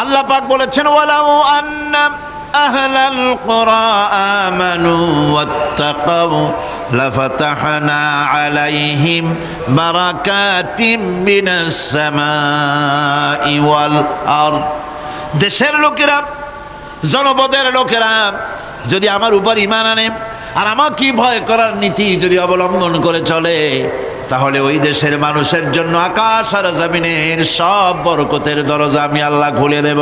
আল্লাহ পাক বলেছেন, ওয়ালাউ আন্না আহলাল কুরা আমানু ওয়াত্তাকাউ আলাইহিম বারাকাতিম মিনাস সামাই ওয়াল আরদ। দেশের লোকেরা, জনপদের লোকেরা যদি আমার উপর ইমান আনে, আর আমার আমাকে ভয় করার নীতি যদি অবলম্বন করে চলে তাহলে ওই দেশের মানুষের জন্য আকাশ আর জমিনের সব বরকতের দরজা আমি আল্লাহ খুলে দেব।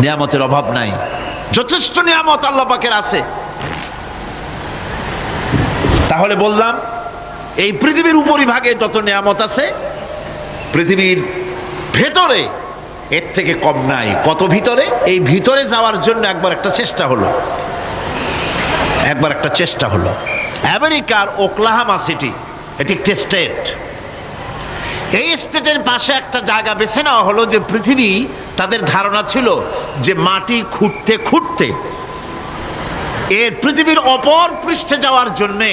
নিয়ামতের অভাব নাই। যথেষ্ট নিয়ামত আল্লাহ পাকের আছে। তাহলে বললাম, এই পৃথিবীর উপরিভাগে যত নিয়ামত আছে, পৃথিবীর ভেতরে এর থেকে কম নাই। কত ভিতরে? এই ভিতরে যাওয়ার জন্য একবার একটা চেষ্টা হলো। একবার একটা চেষ্টা হলো। আমেরিকার ওকলাহামা সিটি, এটি একটি স্টেট। এই স্টেটের পাশে একটা জায়গা বেছে নেওয়া হলো যে পৃথিবী তাদের ধারণা ছিল যে মাটি খুঁড়তে খুঁড়তে এর পৃথিবীর অপর পৃষ্ঠে যাওয়ার জন্যে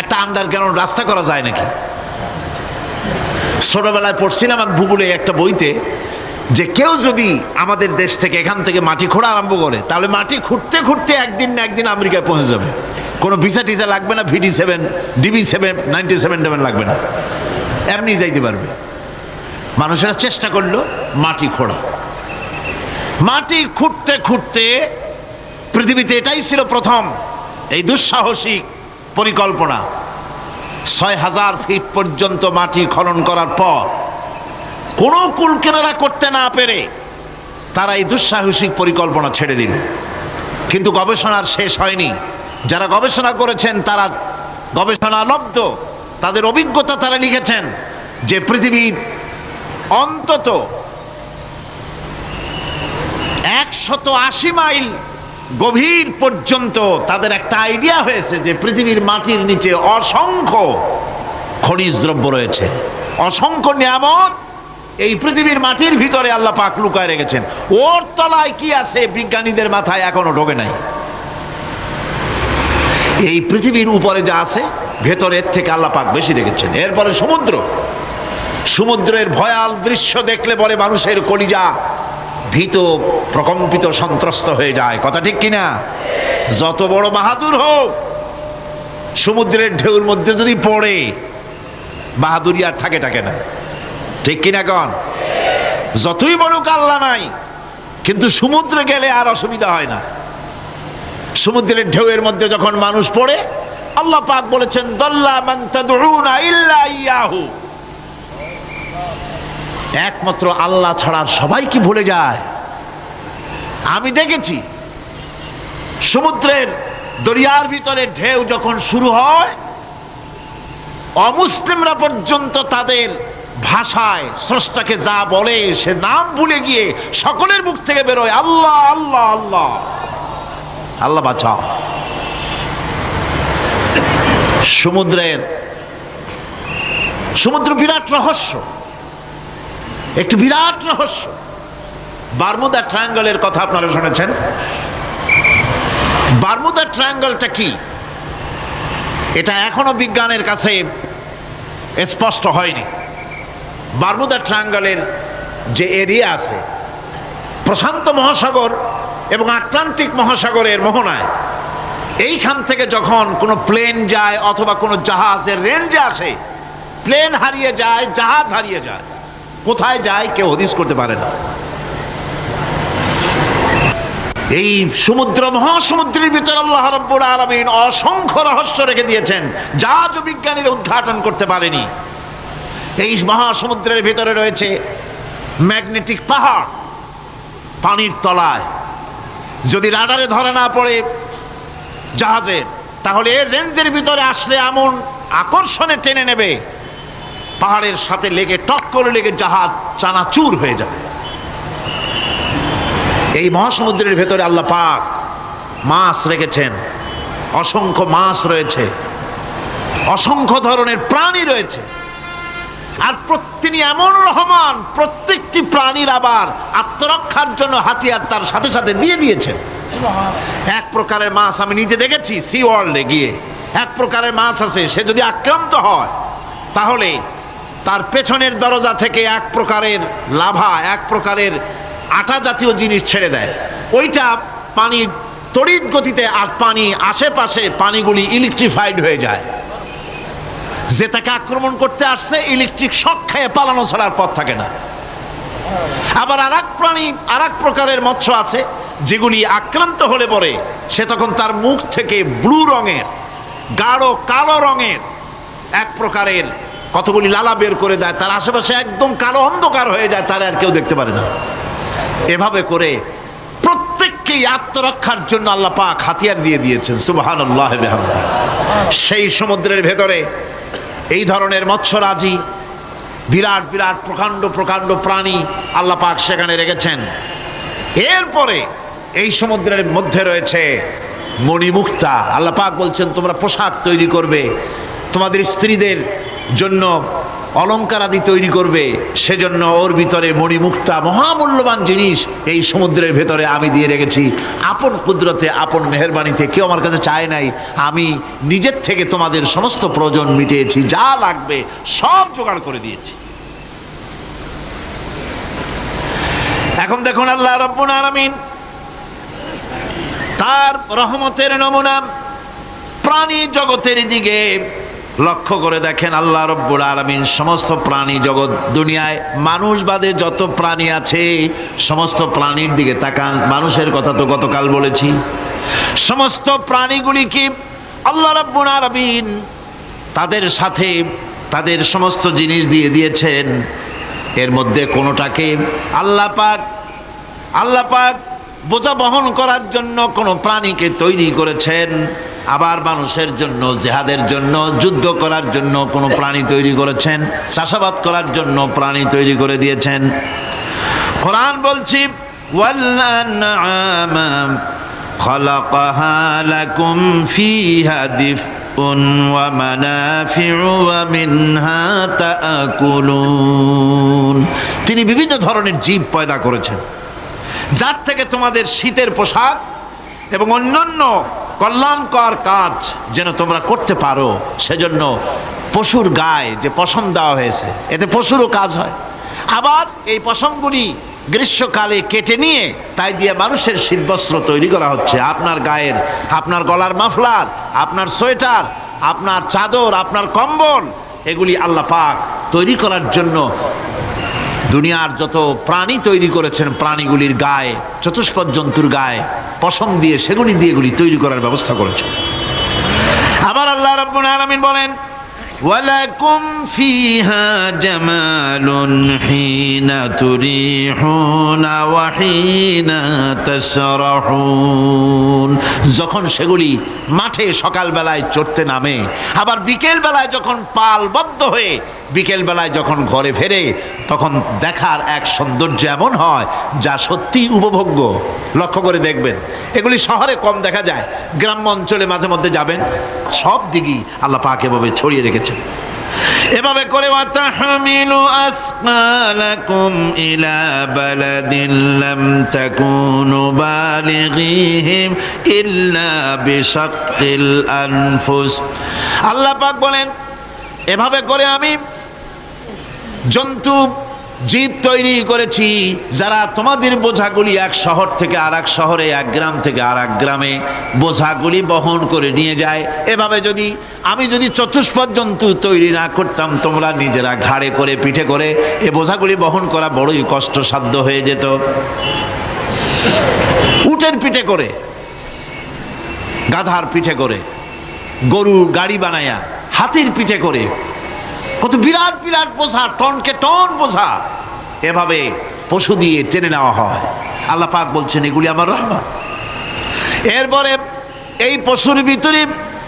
একটা আন্ডারগ্রাউন্ড রাস্তা করা যায় নাকি? ছোটবেলায় পড়ছিলাম এক ভূগোলে একটা বইতে যে কেউ যদি আমাদের দেশ থেকে এখান থেকে মাটি খোঁড়া আরম্ভ করে, তাহলে মাটি খুঁড়তে খুঁড়তে একদিন না একদিন আমেরিকায় পৌঁছে যাবে। কোনো ভিসা টিসা লাগবে না VD seven, DB seven, ninety seven seven লাগবে না। এমনি যাইতে পারবে। মানুষেরা চেষ্টা করল মাটি খোঁড়া। মাটি খুঁড়তে খুঁড়তে পৃথিবীতে এটাই ছিল প্রথম এই দুঃসাহসিক পরিকল্পনা। ছয় হাজার ফিট পর্যন্ত মাটি খনন করার পর কোনো কুল কেনারা করতে না পেরে তারা এই দুঃসাহসিক পরিকল্পনা ছেড়ে দিল। কিন্তু গবেষণার শেষ হয়নি। যারা গবেষণা করেছেন, তারা গবেষণা লব্ধ তাদের অভিজ্ঞতা তারা লিখেছেন যে পৃথিবীর অন্তত একশত আশি মাইল গভীর পর্যন্ত তাদের একটা আইডিয়া হয়েছে যে পৃথিবীর মাটির নিচে অসংখ্য খনিজ দ্রব্য রয়েছে। অসংখ্য নিয়ামত এই পৃথিবীর মাটির ভিতরে আল্লাহ পাক লুকায় রেখেছেন। ওর তলায় কি আছে বিজ্ঞানীদের মাথায় এখনও ঢোকে নাই। এই পৃথিবীর উপরে যা আছে, ভেতরের থেকে আল্লাহ পাক বেশি রেখেছেন। এরপরে সমুদ্র। সমুদ্রের ভয়াল দৃশ্য দেখলে পরে মানুষের কলিজা ভীত, প্রকম্পিত, সন্ত্রস্ত হয়ে যায়। কথা ঠিক কিনা? যত বড় বাহাদুর হোক, সমুদ্রের ঢেউর মধ্যে যদি পড়ে, বাহাদুরি আর থাকে থাকে না। ঠিক কিনা কন? যতই বড় কাল্লা নাই, কিন্তু সমুদ্রে গেলে আর অসুবিধা হয় না। সমুদ্রের ঢেউয়ের মধ্যে যখন মানুষ পড়ে, আল্লাহ পাক বলেছেন একমাত্র আল্লাহ ছাড়া সবাই কি ভুলে যায়? আমি দেখেছি, সমুদ্রের দরিয়ার ভিতরে ঢেউ যখন শুরু হয়, অমুসলিমরা পর্যন্ত তাদের ভাষায় স্রষ্টাকে যা বলে সে নাম ভুলে গিয়ে সকলের মুখ থেকে বেরোয়, আল্লাহ আল্লাহ আল্লাহ। আল্লাহ বাঁচাও। সমুদ্রের, সমুদ্র বিরাট রহস্য। একটি বিরাট রহস্য। বারমুদা ট্রায়াঙ্গলের কথা আপনারা শুনেছেন। বারমুদা ট্রায়াঙ্গলটা কি? এটা এখনও বিজ্ঞানের কাছে স্পষ্ট হয়নি। বারমুদা ট্রায়াঙ্গলের যে এরিয়া আছে, প্রশান্ত মহাসাগর এবং আটলান্টিক মহাসাগরের মোহনায়। এইখান থেকে যখন কোনো প্লেন যায় অথবা কোনো জাহাজের রেঞ্জে আসে, প্লেন হারিয়ে যায়, জাহাজ হারিয়ে যায়, কোথায় যায় কেউ হদিস করতে পারে না। এই সমুদ্র, মহাসমুদ্রের ভিতরে আল্লাহ রব্বুল আলমিন অসংখ্য রহস্য রেখে দিয়েছেন জাহাজ বিজ্ঞানীরা উদ্ঘাটন করতে পারেনি। এই মহাসমুদ্রের ভিতরে রয়েছে ম্যাগনেটিক পাহাড়, পানির তলায়। যদি রাডারে ধরে না পড়ে জাহাজের তাহলে এর রেঞ্জের ভিতরে আসলে এমন আকর্ষণে টেনে নেবে। পাহাড়ের সাথে লেগে, টক করে লেগে জাহাজ চানাচুর হয়ে যাবে। এই মহাসমুদ্রের ভেতরে আল্লাহ পাক মাছ রেখেছেন। অসংখ্য মাছ রয়েছে। অসংখ্য ধরনের প্রাণী রয়েছে। আর তিনি এমন রহমান, প্রত্যেকটি প্রাণীর আবার আত্মরক্ষার জন্য হাতিয়ার তার সাথে সাথে দিয়ে দিয়েছেন। এক প্রকারের মাছ আমি নিজে দেখেছি সি ওয়ার্ল্ডে গিয়ে। এক প্রকারের মাছ আছে, সে যদি আক্রান্ত হয়, তাহলে তার পেছনের দরজা থেকে এক প্রকারের লাভা, এক প্রকারের আটা জাতীয় জিনিস ছেড়ে দেয়। ওইটা পানি তড়িৎ গতিতে আর পানি আশেপাশে পানিগুলি ইলেকট্রিফাইড হয়ে যায়। যে তাকে আক্রমণ করতে আসছে, ইলেকট্রিক শক খেয়ে পালানো ছাড়ার পথ থাকে না। আবার আর এক প্রাণী আর এক প্রকারের মৎস্য আছে, যেগুলি আক্রান্ত হলে পরে সে তখন তার মুখ থেকে ব্লু রঙের, গাঢ় কালো রঙের এক প্রকারের কতগুলি লালা বের করে দেয়। তার আশেপাশে একদম কালো অন্ধকার হয়ে যায়, তারা আর কেউ দেখতে পারে না। এভাবে করে প্রত্যেককেই আত্মরক্ষার জন্য আল্লাহ পাক হাতিয়ার দিয়ে দিয়েছেন আল্লাহ সেই সমুদ্রের ভেতরে এই ধরনের মৎস্যরাজি, বিরাট বিরাট, প্রকাণ্ড প্রকাণ্ড প্রাণী আল্লাহ পাক সেখানে রেখেছেন। এরপরে এই সমুদ্রের মধ্যে রয়েছে মণিমুক্তা। আল্লাহ পাক বলছেন, তোমরা পোশাক তৈরি করবে। তোমাদের স্ত্রীদের জন্য অলংকার আদি তৈরি করবে, সেজন্য ওর ভিতরে মণিমুক্তা মহামূল্যবান জিনিস এই সমুদ্রের ভেতরে আমি দিয়ে রেখেছি। আপন কুদরতে, আপন মেহরবানিতে কেউ আমার কাছে চায় নাই। আমি নিজের থেকে তোমাদের সমস্ত প্রয়োজন মিটিয়েছি, যা লাগবে সব জোগাড় করে দিয়েছি। এখন দেখুন আল্লাহ রব্বুল আলামিন তার রহমতের নমুনা প্রাণী জগতের দিকে লক্ষ্য করে দেখেন আল্লাহ রব্বুল আলমিন সমস্ত প্রাণী জগৎ দুনিয়ায় মানুষ বাদে যত প্রাণী আছে, সমস্ত প্রাণীর দিকে তাকান। মানুষের কথা তো গতকাল বলেছি। সমস্ত প্রাণীগুলি কি আল্লাহ রব্বুল আলমিন তাদের সাথে তাদের সমস্ত জিনিস দিয়ে দিয়েছেন? এর মধ্যে কোনোটাকে আল্লাহ পাক আল্লাহ পাক বোঝা বহন করার জন্য কোনো প্রাণীকে তৈরি করেছেন? আবার মানুষের জন্য জেহাদের জন্য যুদ্ধ করার জন্য কোনো প্রাণী তৈরি করেছেন চাষাবাদ করার জন্য প্রাণী তৈরি করে দিয়েছেন কোরআন বলছি وَالْأَنْعَامَ خَلَقَهَا لَكُمْ فِيهَا دِفْءٌ وَمَنَافِعُ وَمِنْهَا تَأْكُلُونَ তিনি বিভিন্ন ধরনের জীব পয়দা করেছেন যার থেকে তোমাদের শীতের পোশাক এবং অন্যান্য কল্যাণকর কাজ যেন তোমরা করতে পারো, সেজন্য পশুর গায়ে যে পশম দেওয়া হয়েছে, এতে পশুরও কাজ হয়। আবার এই পশমগুলি গ্রীষ্মকালে কেটে নিয়ে তাই দিয়ে মানুষের শীতবস্ত্র তৈরি করা হচ্ছে। আপনার গায়ের, আপনার গলার মাফলার, আপনার সোয়েটার, আপনার চাদর, আপনার কম্বল, এগুলি আল্লাহ পাক তৈরি করার জন্য দুনিয়ার যত প্রাণী তৈরি করেছেন প্রাণীগুলির গায়ে, চতুষ্পদ জন্তুর গায়ে, পশম দিয়ে, সেগুলি দিয়ে এগুলি তৈরি করার ব্যবস্থা করেছেন। আবার আল্লাহ রাব্বুল আলামিন বলেন, ওয়ালাকুম ফিহা জামালুন হিনা তুরিহুনা ওয়া হিনা যখন সেগুলি মাঠে সকালবেলায় চড়তে নামে, আবার বিকেল বেলায় যখন পালবদ্ধ হয়ে বিকেলবেলায় যখন ঘরে ফেরে, তখন দেখার এক সৌন্দর্য এমন হয় যা সত্যি উপভোগ্য। লক্ষ্য করে দেখবেন, এগুলি শহরে কম দেখা যায়, গ্রাম্য অঞ্চলে মাঝে মধ্যে যাবেন, সব দিকই আল্লাহ পাক এভাবে ছড়িয়ে রেখেছেন। এভাবে করে আনফুস। আল্লাহ পাক বলেন এভাবে করে আমি জন্তু, জীব তৈরি করেছি, যারা তোমাদের বোঝাগুলি এক শহর থেকে আর এক শহরে, এক গ্রাম থেকে আর এক গ্রামে বোঝাগুলি বহন করে নিয়ে যায়। এভাবে যদি আমি যদি চতুষ্পদ জন্তু তৈরি না করতাম, তোমরা নিজেরা ঘাড়ে করে, পিঠে করে, এ বোঝাগুলি বহন করা বড়ই কষ্টসাধ্য হয়ে যেত। উটের পিঠে করে, গাধার পিঠে করে গরু গাড়ি বানায়া হাতির পিঠে করে। কত বিরাট বিরাট বোঝা, টনকে টন বোঝা। এভাবে পশু দিয়ে টেনে নেওয়া হয়। আল্লাহ পাক বলছেন, এগুলি আমার রহমান এরপরে এই পশুর ভিতরে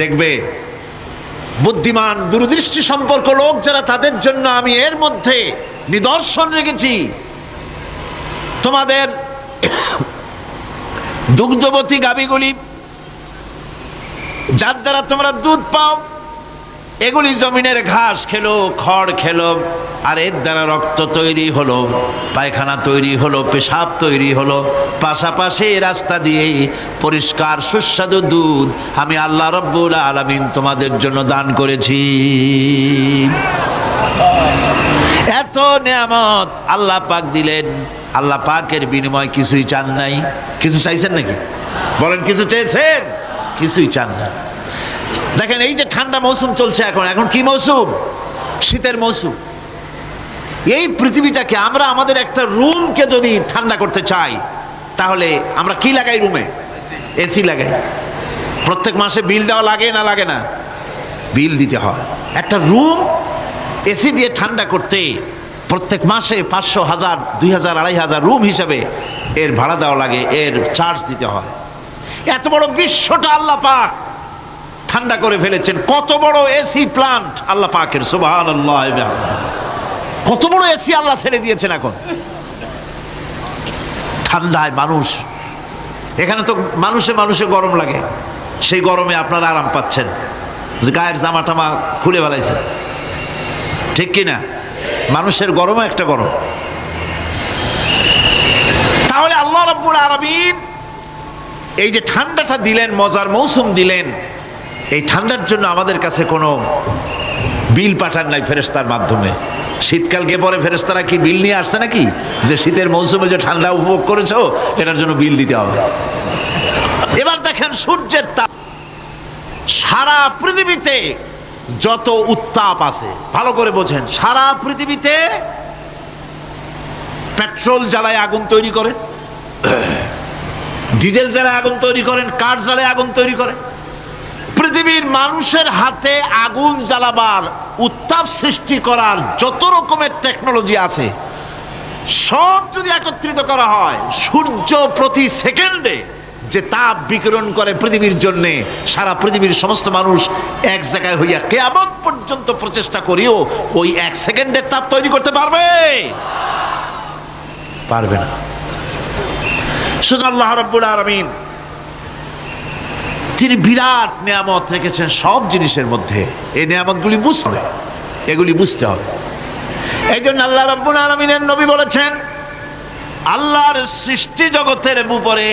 দেখবে, বুদ্ধিমান, দূরদৃষ্টি সম্পর্ক লোক যারা তাদের জন্য আমি এর মধ্যে নিদর্শন রেখেছি। তোমাদের দুগ্ধবতী গাবিগুলি যার দ্বারা তোমরা দুধ পাও এগুলি জমিনের ঘাস খেলো, খড় খেলো, আর এর দ্বারা রক্ত তৈরি হলো, পায়খানা তৈরি হলো, পেশাব তৈরি হলো। পাশাপাশি রাস্তা দিয়ে পরিষ্কার, সুস্বাদু দুধ আমি আল্লাহ রব্বুল আলামিন তোমাদের জন্য দান করেছি। এত নিয়ামত আল্লাহ পাক দিলেন। আল্লাহ পাকের বিনিময় কিছুই চান নাই। কিছু চাইছেন নাকি? বলেন, কিছু চেয়েছেন? কিছুই চান না দেখেন, এই যে ঠান্ডা মৌসুম চলছে এখন এখন কি মৌসুম? শীতের মৌসুম। এই পৃথিবীটাকে আমরা আমাদের একটা রুমকে যদি ঠান্ডা করতে চাই, তাহলে আমরা কি লাগাই রুমে? এসি লাগাই। প্রত্যেক মাসে বিল দেওয়া লাগে না লাগে না? বিল দিতে হয়। একটা রুম এসি দিয়ে ঠান্ডা করতে প্রত্যেক মাসে পাঁচশো হাজার, দুই হাজার, আড়াই হাজার রুম হিসাবে এর ভাড়া দেওয়া লাগে, এর চার্জ দিতে হয়। এত বড় বিশ্বটা আল্লাহ পাক। ঠান্ডা করে ফেলেছেন। কত বড় এসি প্লান্ট আল্লাহ পাকের সুবাহান কত বড় এসি আল্লাহ ছেড়ে দিয়েছেন এখন। ঠান্ডায় মানুষ, এখানে তো মানুষে মানুষে গরম লাগে। সেই গরমে আপনারা আরাম পাচ্ছেন। গায়ের জামা টামা খুলে বেলাইছেন ঠিক কি না মানুষের গরমও একটা গরম। তাহলে আল্লাহ রব্বুল আরবিন এই যে ঠান্ডাটা দিলেন, মজার মৌসুম দিলেন এই ঠান্ডার জন্য আমাদের কাছে কোনো বিল পাঠান নাই ফেরেস্তার মাধ্যমে। শীতকালকে পরে ফেরেস্তারা কি বিল নিয়ে আসছে নাকি? যে শীতের মৌসুমে যে ঠান্ডা উপভোগ করেছ, এটার জন্য বিল দিতে হবে। এবার দেখেন সূর্যের তাপ। সারা পৃথিবীতে যত উত্তাপ আছে, ভালো করে বোঝেন, সারা পৃথিবীতে পেট্রোল জ্বালায় আগুন তৈরি করে, ডিজেল জ্বালায় আগুন তৈরি করেন কাঠ জ্বালায় আগুন তৈরি করে? পৃথিবীর মানুষের হাতে আগুন জ্বালাবার উত্তাপ সৃষ্টি করার যত রকমের টেকনোলজি আছে, সব যদি একত্রিত করা হয়, সূর্য প্রতি সেকেন্ডে যে তাপ বিকিরণ করে পৃথিবীর জন্যে, সারা পৃথিবীর সমস্ত মানুষ এক জায়গায় হইয়া কেয়ামত পর্যন্ত প্রচেষ্টা করিও, ওই এক সেকেন্ডের তাপ তৈরি করতে পারবে? পারবে না। শুধু আল্লাহ রব্বুল আলমিন তিনি বিরাট নিয়ামত রেখেছেন সব জিনিসের মধ্যে। এই নিয়ামতগুলি বুঝতে এগুলি বুঝতে হবে। এই জন্য আল্লাহ রব্বুল আলমিনের নবী বলেছেন, আল্লাহর সৃষ্টি জগতের উপরে,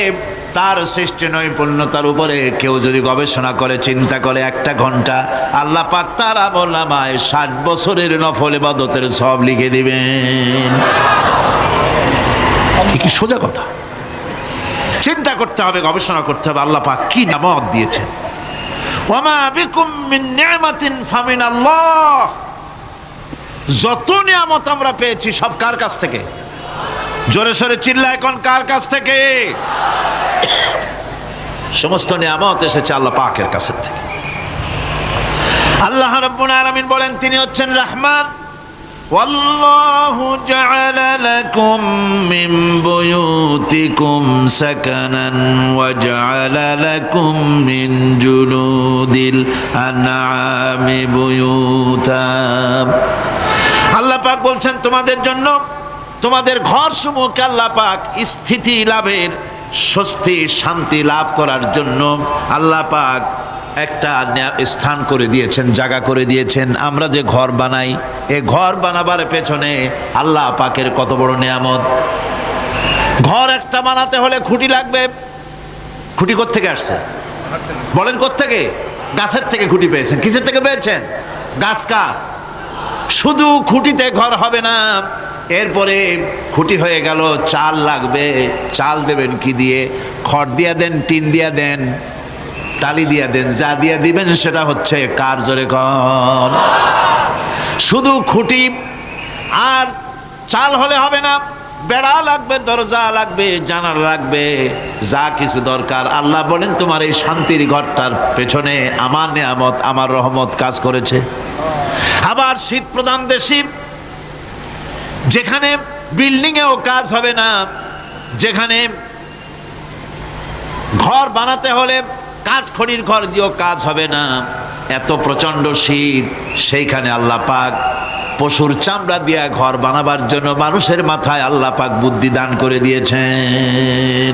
তার সৃষ্টি নৈপুণ্যতার উপরে কেউ যদি গবেষণা করে, চিন্তা করে একটা ঘণ্টা, আল্লাহ পাক তার আমলামায় ষাট বছরের নফল ইবাদতের সব লিখে দিবেন। কি সোজা কথা? চিন্তা করতে হবে, গবেষণা করতে হবে, আল্লাহ পাক কি নামত দিয়েছেন। ওমা বিকুম মিন ফামিন আল্লাহ যত নিয়ামত আমরা পেয়েছি, সব কার কাছ থেকে? জোরে সোরে চিল্লা এখন, কার কাছ থেকে? সমস্ত নিয়ামত এসেছে আল্লাহ পাকের কাছ থেকে। আল্লাহ রাব্বুল আলামিন বলেন, তিনি হচ্ছেন রহমান। والله جعل لكم من بيوتكم سكنا وجعل لكم من جلود الأنعام بيوتا আল্লাহ পাক বলছেন তোমাদের জন্য তোমাদের ঘর সমূহকে আল্লাহ পাক স্থিতি লাভের স্বস্তি শান্তি লাভ করার জন্য আল্লাহ পাক একটা স্থান করে দিয়েছেন, জায়গা করে দিয়েছেন। আমরা যে ঘর বানাই, এ ঘর বানাবার পেছনে আল্লাহ পাকের কত বড় নিয়ামত। ঘর একটা বানাতে হলে খুঁটি লাগবে। খুঁটি থেকে আসছে? বলেন থেকে গাছের থেকে খুঁটি পেয়েছেন। কিসের থেকে পেয়েছেন? গাছ কা শুধু খুঁটিতে ঘর হবে না। এরপরে খুঁটি হয়ে গেল, চাল লাগবে। চাল দেবেন কি দিয়ে? খড় দিয়া দেন, টিন দিয়া দেন। টালি দিয়া দেন, যা দিয়া দিবেন সেটা হচ্ছে কার জোরে কন। শুধু খুঁটি আর চাল হলে হবে না, বেড়া লাগবে, দরজা লাগবে, জানালা লাগবে, যা কিছু দরকার। আল্লাহ বলেন, তোমার এই শান্তির ঘরটার পেছনে আমার নিয়ামত, আমার রহমত কাজ করেছে। আবার শীত প্রধান দেশি, যেখানে বিল্ডিং এও কাজ হবে না, যেখানে ঘর বানাতে হলে কাঠ খড়ির ঘর দিয়েও কাজ হবে না। এত প্রচণ্ড শীত, সেইখানে আল্লাহ পাক পশুর চামড়া দিয়া ঘর বানাবার জন্য মানুষের মাথায় আল্লাহ পাক বুদ্ধি দান করে দিয়েছেন।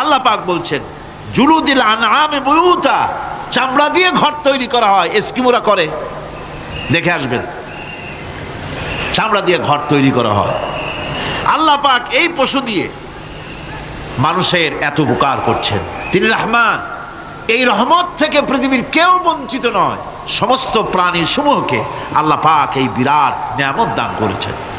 আল্লাহ পাক বলছেন, জুলুদিল আনআমে বুয়ুতা চামড়া দিয়ে ঘর তৈরি করা হয়, এস্কিমোরা করে। দেখে আসবেন, চামড়া দিয়ে ঘর তৈরি করা হয়। আল্লাহ পাক এই পশু দিয়ে মানুষের এত উপকার করছেন। তিনি রহমান। এই রহমত থেকে পৃথিবীর কেউ বঞ্চিত নয়। সমস্ত প্রাণী সমূহকে আল্লাহ পাক এই বিরাট নিয়ামত দান করেছেন।